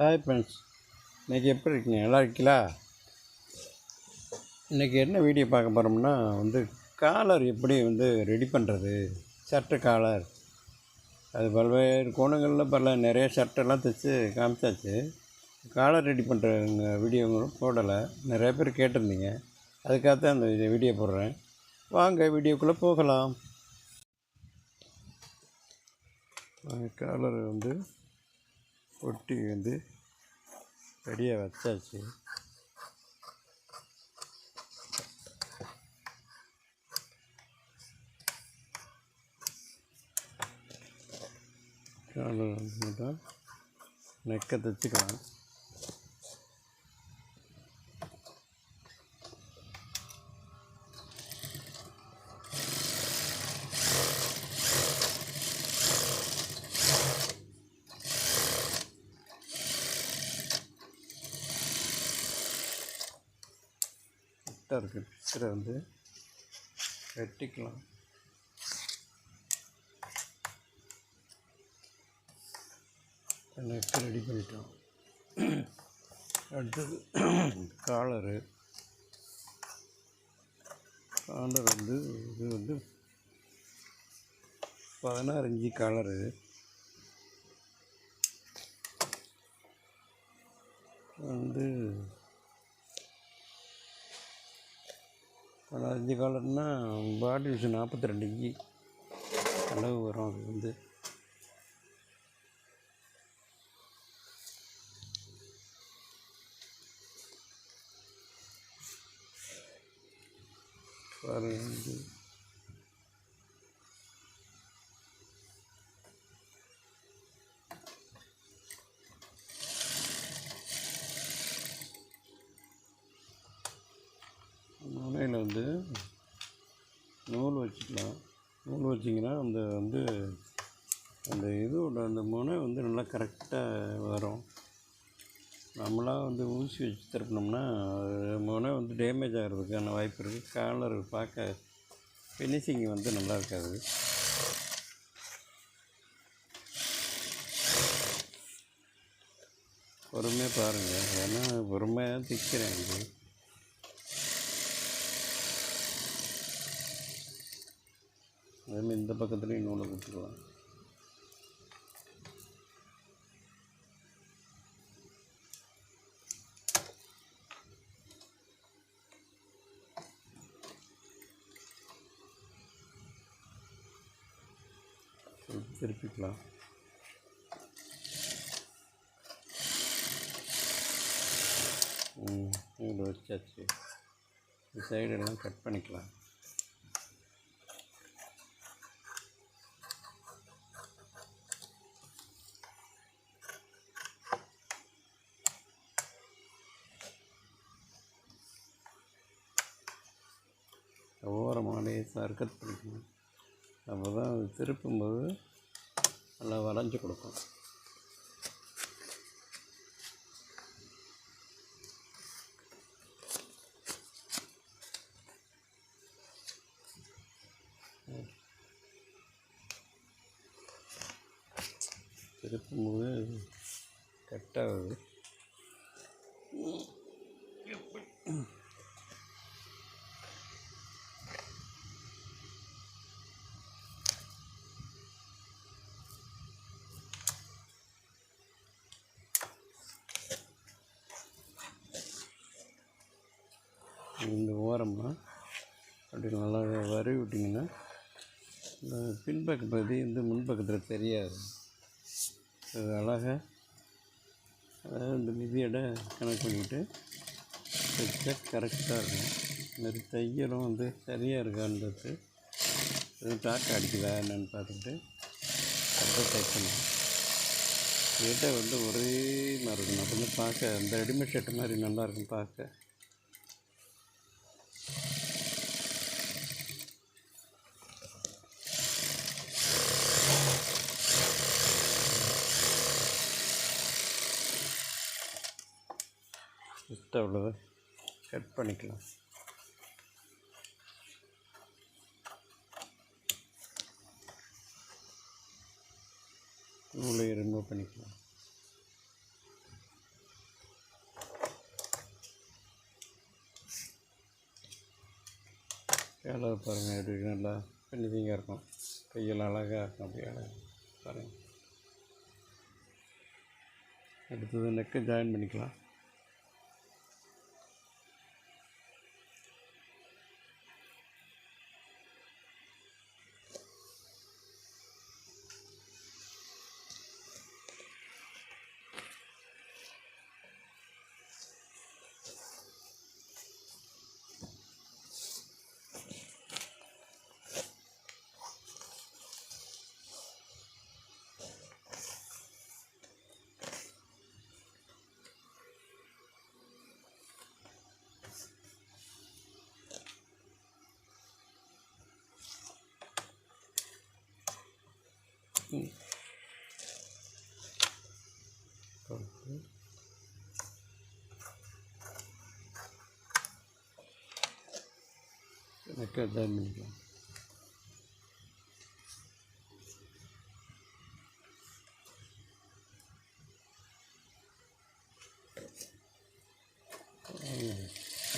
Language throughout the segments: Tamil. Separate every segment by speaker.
Speaker 1: ஹாய் ஃப்ரெண்ட்ஸ் இன்றைக்கி எப்படி இருக்கீங்க? நல்லா இருக்கீங்களா? இன்றைக்கி என்ன வீடியோ பார்க்க போகிறோம்னா வந்து காலர் எப்படி வந்து ரெடி பண்ணுறது சட்டை காலர் அது பல்வேறு கோணங்களில் பல நிறைய சட்டெல்லாம் தைச்சு காமிச்சாச்சு. காலர் ரெடி பண்ணுறவங்க வீடியோங்களும் போடலை. நிறைய பேர் கேட்டிருந்தீங்க. அதுக்காக தான் அந்த வீடியோ போடுறேன். வாங்க வீடியோக்குள்ளே போகலாம். காலர் வந்து ஒட்டி வந்து ரெடியாக வச்சாச்சு. காலர் நெக்கை தைச்சிக்கலாம். கரெக்டாக இருக்குது. பிக்சரை வந்து வெட்டிக்கலாம். நெக்கு ரெடி பண்ணிட்டோம். அடுத்தது காலரு காலர் வந்து இது வந்து பதினாறு இஞ்சி காலரு வந்து பதினஞ்சு காலம்னா பாடி விஷயம் நாற்பத்தி ரெண்டு இஞ்சி அளவு வரும் அது வந்து. பதினஞ்சு வந்து நூல் வச்சுக்கலாம். நூல் வச்சிங்கன்னா அந்த வந்து அந்த இதோட அந்த முனை வந்து நல்லா கரெக்டாக வரும். நம்மளாக வந்து ஊசி வச்சு திருப்பினோம்னா அது முனை வந்து டேமேஜ் ஆகிறதுக்கான வாய்ப்பு இருக்குது காலர் பார்க்க ஃபினிஷிங் வந்து நல்லா இருக்காது. பொறுமையாக பாருங்கள் ஏன்னா பொறுமையாக தைக்கிறேன். இது அதேமாதிரி இந்த பக்கத்துலேயும் நூலை கொடுத்துக்கலாம். திருப்பிக்கலாம். ம் நூல் வச்சாச்சு. இந்த சைடெல்லாம் கட் பண்ணிக்கலாம். ஓரமாலே சர்க்கத் பிடிக்கணும் அப்போ தான் அது திருப்பும்போது நல்லா வளைஞ்சு கொடுக்கும். திருப்பும்போது கட்டாகுது இந்த ஓரமாக அப்படி நல்லா வரை விட்டிங்கன்னா இந்த பின்பக்க பகுதி வந்து முன்பக்கத்தில் தெரியாது. அது அழகாக அதாவது இந்த மிதியோட கணக்கு பண்ணிவிட்டு தைச்சா கரெக்டாக இருக்கும். இந்த மாதிரி தையலும் வந்து சரியாக இருக்கான்றது எதுவும் டாக்கு அடிக்குதா என்னன்னு பார்த்துட்டு தைக்கணும் கேட்டை வந்து ஒரே மாதிரி இருக்கணும். அப்போ வந்து பார்க்க அந்த ரெடிமேட் ஷர்ட் மாதிரி நல்லாயிருக்கும் பார்க்க. வேஸ்ட்டாக உள்ளதை? கட் பண்ணிக்கலாம். நூலையை ரிமூவ் பண்ணிக்கலாம். வேலை பாருங்கள் எப்படி நல்லா பெண்ணிதிங்க இருக்கும். கையில் அழகாக இருக்கும் அப்படி அழகாக பாருங்கள் அடுத்தது நெக்கை ஜாயின் பண்ணிக்கலாம். நெக்கை பண்ணிக்கலாம்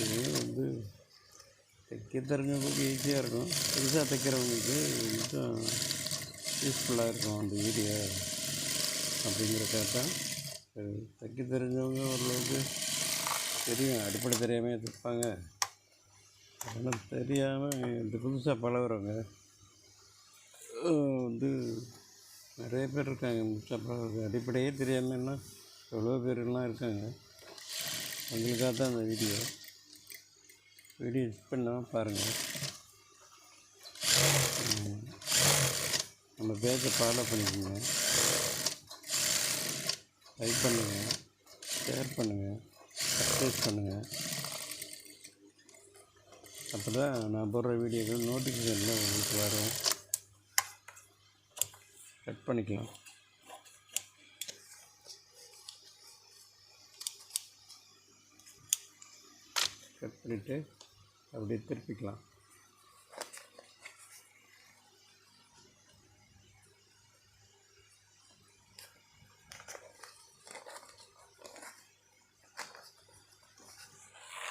Speaker 1: இது வந்து தைக்க தெரிஞ்சவங்களுக்கு ஈஸியாக இருக்கும் புதுசாக தைக்கிறவங்களுக்கு கொஞ்சம் யூஸ்ஃபுல்லாக இருக்கும் அந்த வீடியோ அப்படிங்கிறக்காக தான் தைக்க தெரிஞ்சவங்க ஓரளவுக்கு தெரியும் அடிப்படை தெரியாமல் தைப்பாங்க எனக்கு தெரியாமல் இது புதுசாக பழகுறவங்க வந்து நிறைய பேர் இருக்காங்க. புதுசாக பழகுறது அடிப்படையே தெரியாமல்னா எவ்வளோ பேர்லாம் இருக்காங்க. அவங்களுக்காக தான் அந்த வீடியோ. வீடியோ மிஸ் பண்ணாமல் பாருங்கள் நம்ம பேஜை ஃபாலோ பண்ணிக்கோங்க. லைக் பண்ணுங்கள் ஷேர் பண்ணுங்கள் சப்ஸ்கிரைப் பண்ணுங்கள் அப்போ தான் நான் போடுற வீடியோக்கள் நோட்டிஃபிகேஷனில் உங்களுக்கு வரும். கட் பண்ணிக்கலாம். கட் பண்ணிவிட்டு அப்படியே திருப்பிக்கலாம்.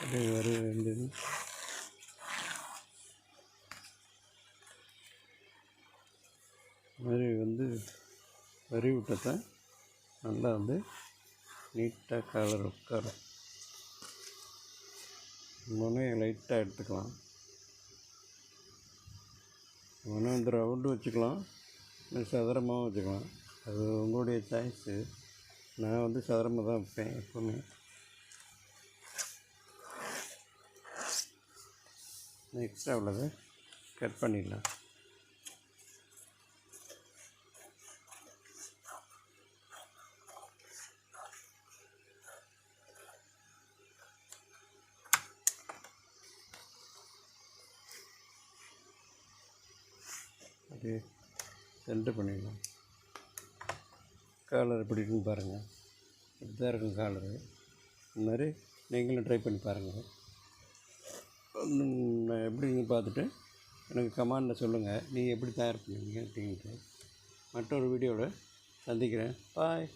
Speaker 1: அப்படியே வர வேண்டியது. மாதிரி வந்து வரி விட்டதை நல்லா வந்து நீட்டாக காலர் உட்காரும் முனையை லைட்டாக எடுத்துக்கலாம். முனை வந்து ரவுண்டு வச்சுக்கலாம். இல்லை சதுரமாகவும் வச்சுக்கலாம். அது உங்களுடைய சாய்ஸு நான் வந்து சதுரமாக தான் வைப்பேன் எப்போவுமே. எக்ஸ்ட்ரா உள்ளதை கட் பண்ணிடலாம். அப்படியே சென்டர் பண்ணிடலாம். காலர் எப்படி இருக்குன்னு பாருங்கள் இப்படி தான் இருக்கும் காலரு இந்த மாதிரி நீங்களும் ட்ரை பண்ணி பாருங்கள் நான் எப்படின்னு பார்த்துட்டு எனக்கு கமாண்டில் சொல்லுங்கள் நீங்கள் எப்படி தயார் பண்ணுவீங்க அப்படின்ட்டு மற்றொரு வீடியோவில் சந்திக்கிறேன். பாய்